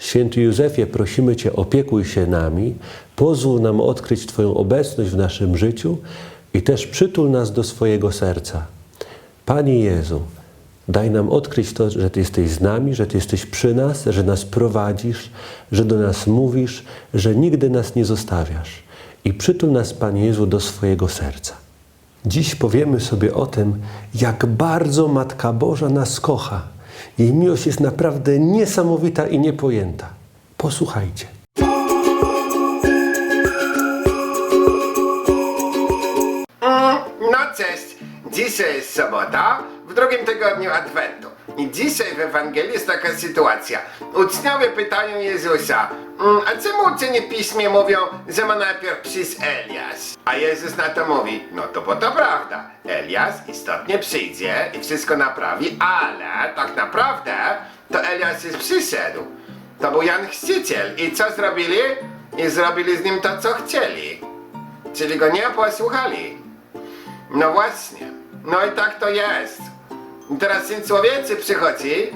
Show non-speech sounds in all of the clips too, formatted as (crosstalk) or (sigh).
Święty Józefie, prosimy Cię, opiekuj się nami, pozwól nam odkryć Twoją obecność w naszym życiu i też przytul nas do swojego serca. Panie Jezu, daj nam odkryć to, że Ty jesteś z nami, że Ty jesteś przy nas, że nas prowadzisz, że do nas mówisz, że nigdy nas nie zostawiasz. I przytul nas, Panie Jezu, do swojego serca. Dziś powiemy sobie o tym, jak bardzo Matka Boża nas kocha. Jej miłość jest naprawdę niesamowita i niepojęta. Posłuchajcie. No cześć, dzisiaj jest sobota, w drugim tygodniu Adwentu. I dzisiaj w Ewangelii jest taka sytuacja. Uczniowie pytają Jezusa, "Mm, a czemu uczeni piśmie mówią, że ma najpierw przyjść Eliasz? A Jezus na to mówi, no to bo to prawda. Eliasz istotnie przyjdzie i wszystko naprawi, ale tak naprawdę to Eliasz już przyszedł. To był Jan Chrzciciel i co zrobili? I zrobili z nim to, co chcieli. Czyli go nie posłuchali. No właśnie. No i tak to jest. Teraz syn człowieczy przychodzi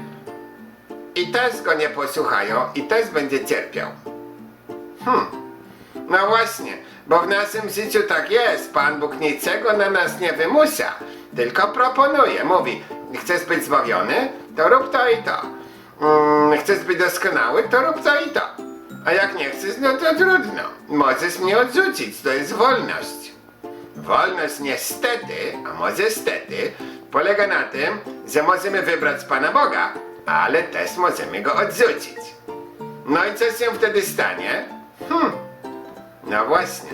i też go nie posłuchają i też będzie cierpiał. Hmm. No właśnie, bo w naszym życiu tak jest. Pan Bóg niczego na nas nie wymusza, tylko proponuje. Mówi, chcesz być zbawiony? To rób to i to. Mm, chcesz być doskonały? To rób to i to. A jak nie chcesz, no to trudno. Możesz mnie odrzucić, to jest wolność. Wolność niestety, a może stety, polega na tym, że możemy wybrać Pana Boga, ale też możemy Go odrzucić. No i co się wtedy stanie? Hmm, no właśnie,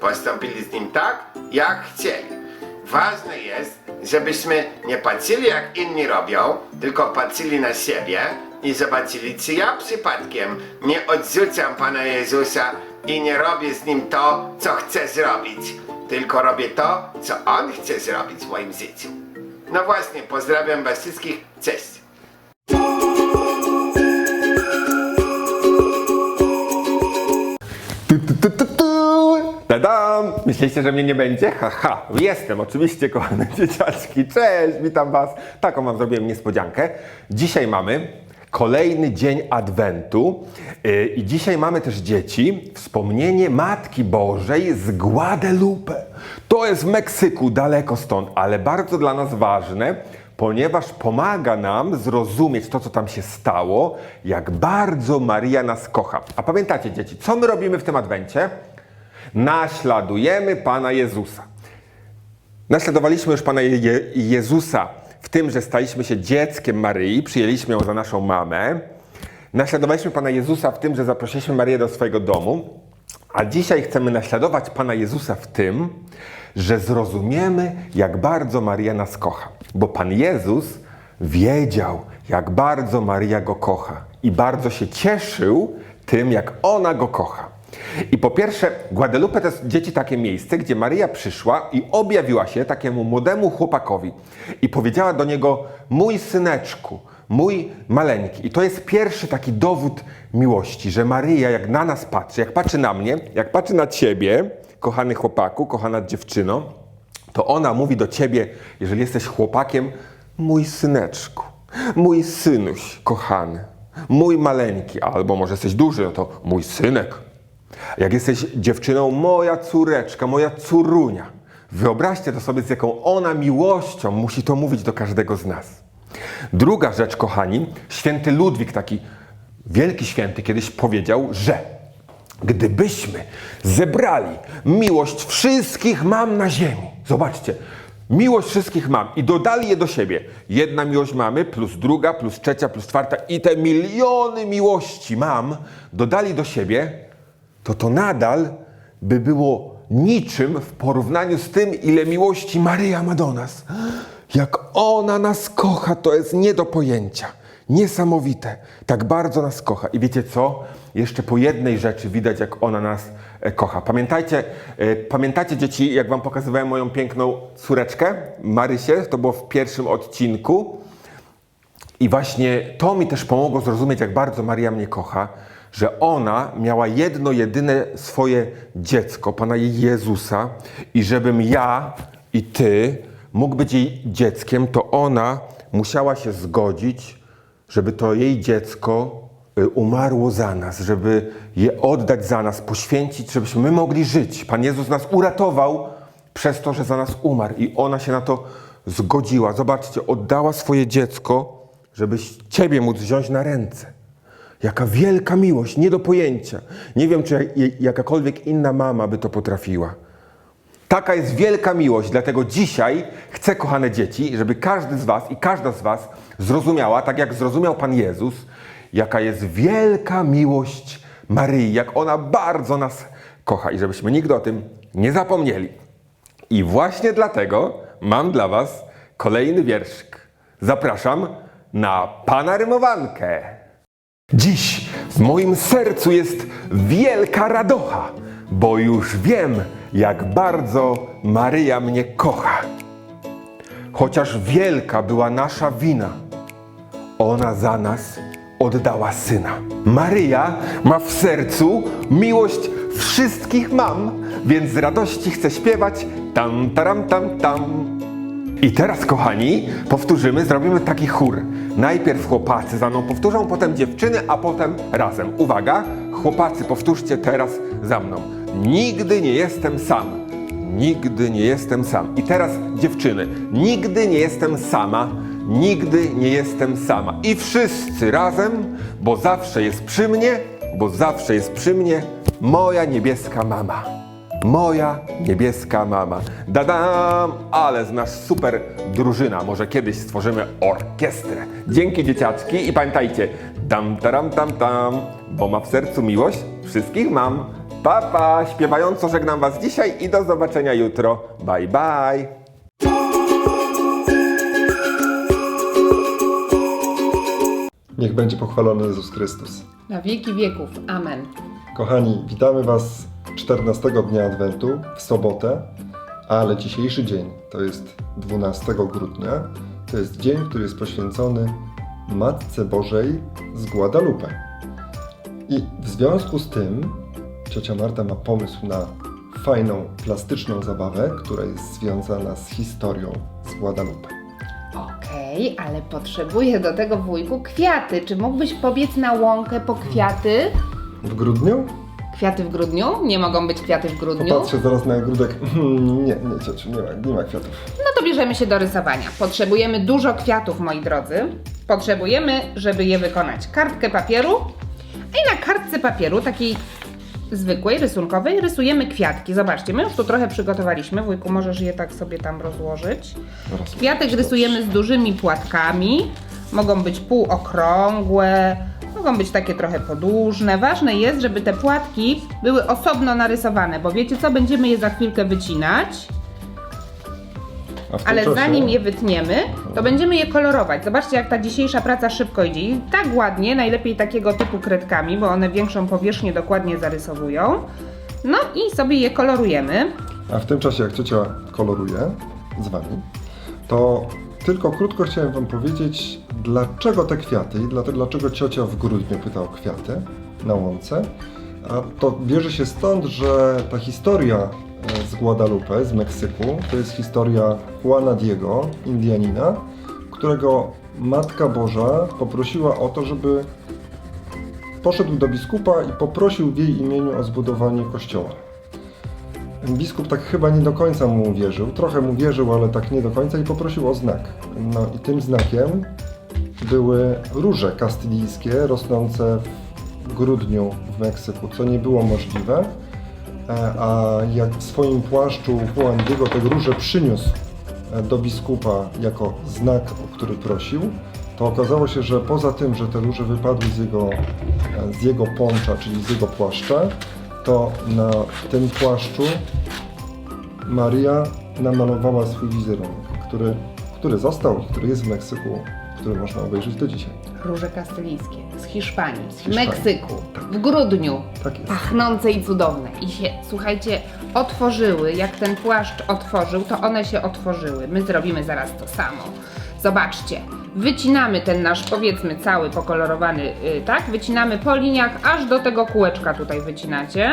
postąpili z Nim tak, jak chcieli. Ważne jest, żebyśmy nie patrzyli jak inni robią, tylko patrzyli na siebie i zobaczyli, czy ja przypadkiem nie odrzucam Pana Jezusa i nie robię z Nim to, co chcę zrobić, tylko robię to, co On chce zrobić w moim życiu. No właśnie, pozdrawiam Was wszystkich, cześć! Tu, tu, tu, tu, tu. Tadam! Myślicie, że mnie nie będzie? Haha, jestem, oczywiście, kochane (laughs) dzieciaczki. Cześć, witam Was. Taką Wam zrobiłem niespodziankę. Dzisiaj mamy kolejny dzień Adwentu yy, i dzisiaj mamy też dzieci wspomnienie Matki Bożej z Guadalupe. To jest w Meksyku, daleko stąd, ale bardzo dla nas ważne, ponieważ pomaga nam zrozumieć to, co tam się stało, jak bardzo Maria nas kocha. A pamiętacie, dzieci, co my robimy w tym adwencie? Naśladujemy Pana Jezusa. Naśladowaliśmy już Pana Je- Je- Jezusa tym, że staliśmy się dzieckiem Maryi, przyjęliśmy ją za naszą mamę. Naśladowaliśmy Pana Jezusa w tym, że zaprosiliśmy Marię do swojego domu. A dzisiaj chcemy naśladować Pana Jezusa w tym, że zrozumiemy, jak bardzo Maria nas kocha. Bo Pan Jezus wiedział, jak bardzo Maria go kocha i bardzo się cieszył tym, jak ona go kocha. I po pierwsze, Guadalupe to jest dzieci takie miejsce, gdzie Maria przyszła i objawiła się takiemu młodemu chłopakowi i powiedziała do niego: Mój syneczku, mój maleńki. I to jest pierwszy taki dowód miłości, że Maryja, jak na nas patrzy, jak patrzy na mnie, jak patrzy na ciebie, kochany chłopaku, kochana dziewczyno, to ona mówi do ciebie, jeżeli jesteś chłopakiem, mój syneczku, mój synuś kochany, mój maleńki, albo może jesteś duży, no to mój synek. Jak jesteś dziewczyną, moja córeczka, moja córunia. Wyobraźcie to sobie, z jaką ona miłością musi to mówić do każdego z nas. Druga rzecz, kochani, święty Ludwik, taki wielki święty, kiedyś powiedział, że gdybyśmy zebrali miłość wszystkich mam na ziemi, zobaczcie, miłość wszystkich mam i dodali je do siebie. Jedna miłość mamy, plus druga, plus trzecia, plus czwarta i te miliony miłości mam, dodali do siebie, to to nadal by było niczym w porównaniu z tym, ile miłości Maryja ma do nas. Jak ona nas kocha, to jest nie do pojęcia. Niesamowite. Tak bardzo nas kocha. I wiecie co? Jeszcze po jednej rzeczy widać, jak ona nas e, kocha. Pamiętajcie, e, pamiętacie dzieci, jak wam pokazywałem moją piękną córeczkę, Marysię? To było w pierwszym odcinku. I właśnie to mi też pomogło zrozumieć, jak bardzo Maria mnie kocha, że ona miała jedno, jedyne swoje dziecko, Pana Jezusa, i żebym ja i ty mógł być jej dzieckiem, to ona musiała się zgodzić, żeby to jej dziecko y, umarło za nas, żeby je oddać za nas, poświęcić, żebyśmy my mogli żyć. Pan Jezus nas uratował przez to, że za nas umarł i ona się na to zgodziła. Zobaczcie, oddała swoje dziecko, żebyś Ciebie móc wziąć na ręce. Jaka wielka miłość, nie do pojęcia. Nie wiem, czy jak- jakakolwiek inna mama by to potrafiła. Taka jest wielka miłość, dlatego dzisiaj chcę, kochane dzieci, żeby każdy z Was i każda z Was zrozumiała, tak jak zrozumiał Pan Jezus, jaka jest wielka miłość Maryi, jak ona bardzo nas kocha i żebyśmy nigdy o tym nie zapomnieli. I właśnie dlatego mam dla Was kolejny wierszyk. Zapraszam na Pana Rymowankę. Dziś w moim sercu jest wielka radocha, bo już wiem, jak bardzo Maryja mnie kocha. Chociaż wielka była nasza wina, ona za nas oddała syna. Maryja ma w sercu miłość wszystkich mam, więc z radości chcę śpiewać tam, taram, tam, tam. I teraz, kochani, powtórzymy, zrobimy taki chór. Najpierw chłopacy za mną powtórzą, potem dziewczyny, a potem razem. Uwaga, chłopacy, powtórzcie teraz za mną. Nigdy nie jestem sam. Nigdy nie jestem sam. I teraz dziewczyny. Nigdy nie jestem sama. Nigdy nie jestem sama. I wszyscy razem, bo zawsze jest przy mnie, bo zawsze jest przy mnie moja niebieska mama. Moja niebieska mama. Dadam! Ale z nas super drużyna. Może kiedyś stworzymy orkiestrę. Dzięki dzieciaczki i pamiętajcie, dam taram tam tam, bo ma w sercu miłość, wszystkich mam. Papa, pa, śpiewająco żegnam was dzisiaj i do zobaczenia jutro. Bye bye. Niech będzie pochwalony Jezus Chrystus. Na wieki wieków. Amen. Kochani, witamy Was 14 dnia Adwentu, w sobotę, ale dzisiejszy dzień to jest 12 grudnia. To jest dzień, który jest poświęcony Matce Bożej z Guadalupe. I w związku z tym ciocia Marta ma pomysł na fajną, plastyczną zabawę, która jest związana z historią z Guadalupe. Okej, ale potrzebuję do tego wujku kwiaty. Czy mógłbyś pobiec na łąkę po kwiaty? W grudniu? Kwiaty w grudniu? Nie mogą być kwiaty w grudniu? Popatrzę zaraz na ogródek. Nie, nie ciociu, nie ma, nie ma kwiatów. No to bierzemy się do rysowania. Potrzebujemy dużo kwiatów, moi drodzy. Potrzebujemy, żeby je wykonać, kartkę papieru. I na kartce papieru, takiej zwykłej, rysunkowej, rysujemy kwiatki. Zobaczcie, my już tu trochę przygotowaliśmy. Wujku, możesz je tak sobie tam rozłożyć. Zaraz Kwiatek rysujemy z dużymi płatkami. Mogą być półokrągłe, mogą być takie trochę podłużne. Ważne jest, żeby te płatki były osobno narysowane, bo wiecie co? Będziemy je za chwilkę wycinać. Ale czasie- zanim je wytniemy, to będziemy je kolorować. Zobaczcie, jak ta dzisiejsza praca szybko idzie. I tak ładnie, najlepiej takiego typu kredkami, bo one większą powierzchnię dokładnie zarysowują. No i sobie je kolorujemy. A w tym czasie, jak ciocia koloruje z Wami, to tylko krótko chciałem Wam powiedzieć, dlaczego te kwiaty i dlaczego ciocia w grudniu pyta o kwiaty na łące. A to bierze się stąd, że ta historia e, z Guadalupe, z Meksyku, to jest historia Juana Diego, Indianina, którego Matka Boża poprosiła o to, żeby poszedł do biskupa i poprosił w jej imieniu o zbudowanie kościoła. Biskup tak chyba nie do końca mu uwierzył, trochę mu wierzył, ale tak nie do końca i poprosił o znak. No i tym znakiem były róże kastylijskie rosnące w grudniu w Meksyku, co nie było możliwe. E, A jak w swoim płaszczu Juan Diego te róże przyniósł e, do biskupa jako znak, o który prosił, to okazało się, że poza tym, że te róże wypadły z jego, e, z jego poncza, czyli z jego płaszcza, to na tym płaszczu Maria namalowała swój wizerunek, który, który został i który jest w Meksyku który można obejrzeć do dzisiaj. Róże kastylijskie z Hiszpanii, z Hiszpanii. Meksyku, w grudniu. Tak jest. Pachnące i cudowne. I się, słuchajcie, otworzyły. Jak ten płaszcz otworzył, to one się otworzyły. My zrobimy zaraz to samo. Zobaczcie. Wycinamy ten nasz, powiedzmy, cały pokolorowany, yy, tak? Wycinamy po liniach, aż do tego kółeczka tutaj wycinacie.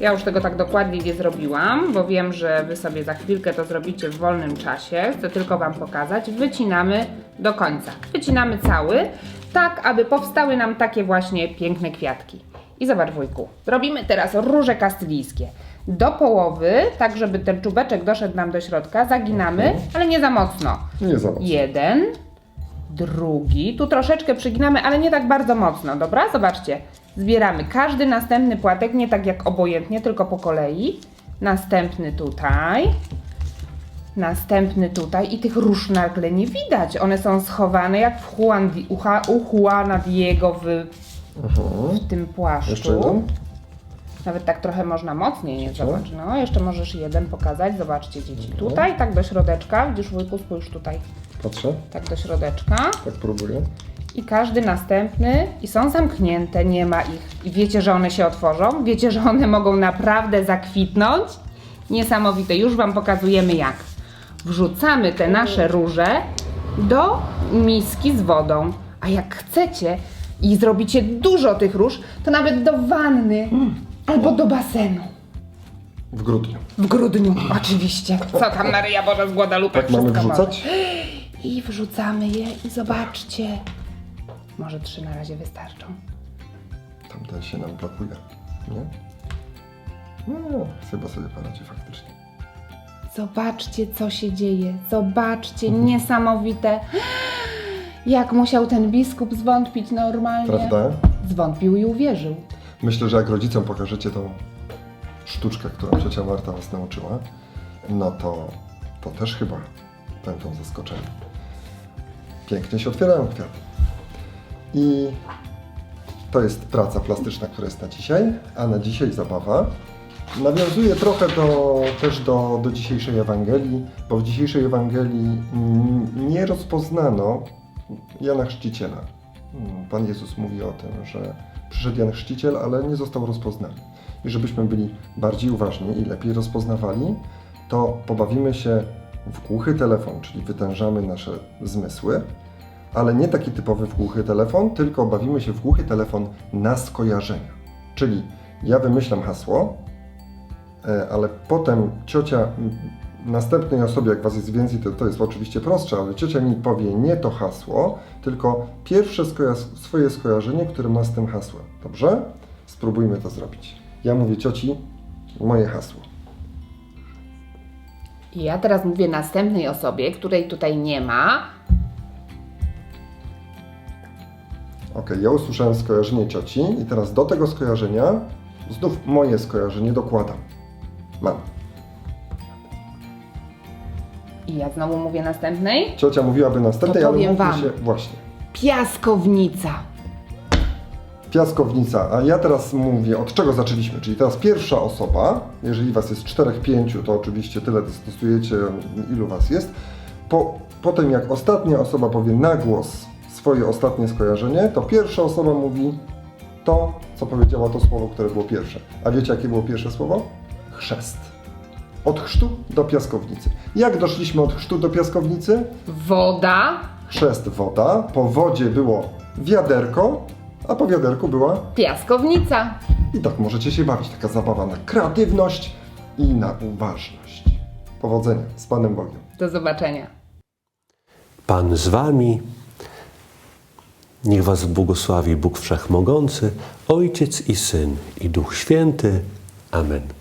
Ja już tego tak dokładnie nie zrobiłam, bo wiem, że Wy sobie za chwilkę to zrobicie w wolnym czasie. Chcę tylko Wam pokazać. Wycinamy do końca. Wycinamy cały, tak aby powstały nam takie właśnie piękne kwiatki. I zobacz wujku, robimy teraz róże kastylijskie. Do połowy, tak żeby ten czubeczek doszedł nam do środka, zaginamy, ale nie za mocno. Nie za mocno. Jeden, drugi. Tu troszeczkę przyginamy, ale nie tak bardzo mocno, dobra? Zobaczcie. Zbieramy każdy następny płatek, nie tak jak obojętnie, tylko po kolei. Następny tutaj. Następny tutaj i tych róż nagle nie widać. One są schowane jak w Juan, u, u Juana Diego w, Mhm. w tym płaszczu. Nawet tak trochę można mocniej, nie Jeszcze? zobacz. No, jeszcze możesz jeden pokazać. Zobaczcie dzieci. Tutaj, tak do środeczka. Widzisz wujku, spójrz tutaj. Patrzę, Tak do środeczka. tak próbuję. I każdy następny i są zamknięte, nie ma ich. I wiecie, że one się otworzą? Wiecie, że one mogą naprawdę zakwitnąć? Niesamowite, już Wam pokazujemy jak. Wrzucamy te nasze róże do miski z wodą. A jak chcecie i zrobicie dużo tych róż, to nawet do wanny albo do basenu. W grudniu. W grudniu, oczywiście. Co tam Maryja Boża z Guadalupe Tak mamy wszystko może. I wrzucamy je i zobaczcie. Może trzy na razie wystarczą. Tamten się nam blokuje, nie? No, chyba sobie poradzi faktycznie. Zobaczcie, co się dzieje. Zobaczcie, niesamowite. Jak musiał ten biskup zwątpić normalnie. Prawda? Zwątpił i uwierzył. Myślę, że jak rodzicom pokażecie tą sztuczkę, którą ciocia Marta was nauczyła, no to, to też chyba będą zaskoczeni. Pięknie się otwierają kwiaty. I to jest praca plastyczna, która jest na dzisiaj, a na dzisiaj zabawa. Nawiązuje trochę do, też do, do dzisiejszej Ewangelii, bo w dzisiejszej Ewangelii nie rozpoznano Jana Chrzciciela. Pan Jezus mówi o tym, że przyszedł Jan Chrzciciel, ale nie został rozpoznany. I żebyśmy byli bardziej uważni i lepiej rozpoznawali, to pobawimy się w głuchy telefon, czyli wytężamy nasze zmysły, ale nie taki typowy w głuchy telefon, tylko bawimy się w głuchy telefon na skojarzenia. Czyli ja wymyślam hasło, e, ale potem ciocia następnej osobie, jak was jest więcej, to, to jest oczywiście prostsze, ale ciocia mi powie nie to hasło, tylko pierwsze skoja- swoje skojarzenie, które ma z tym hasłem. Dobrze? Spróbujmy to zrobić. Ja mówię cioci moje hasło. I ja teraz mówię następnej osobie, której tutaj nie ma. Ok, ja usłyszałem skojarzenie cioci i teraz do tego skojarzenia znów moje skojarzenie dokładam. Mam. I ja znowu mówię następnej. Ciocia mówiłaby następnej, To ale powiem mówmy wam. się właśnie. Piaskownica. Piaskownica, a ja teraz mówię, od czego zaczęliśmy, czyli teraz pierwsza osoba, jeżeli Was jest czterech, pięciu, to oczywiście tyle stosujecie, ilu Was jest. Po, potem jak ostatnia osoba powie na głos swoje ostatnie skojarzenie, to pierwsza osoba mówi to, co powiedziała to słowo, które było pierwsze. A wiecie, jakie było pierwsze słowo? Chrzest. Od chrztu do piaskownicy. Jak doszliśmy od chrztu do piaskownicy? Woda. Chrzest woda, po wodzie było wiaderko, a po wiaderku była Piaskownica. i tak możecie się bawić. Taka zabawa na kreatywność i na uważność. Powodzenia z Panem Bogiem. Do zobaczenia. Pan z wami. Niech was błogosławi Bóg Wszechmogący, Ojciec i Syn i Duch Święty. Amen.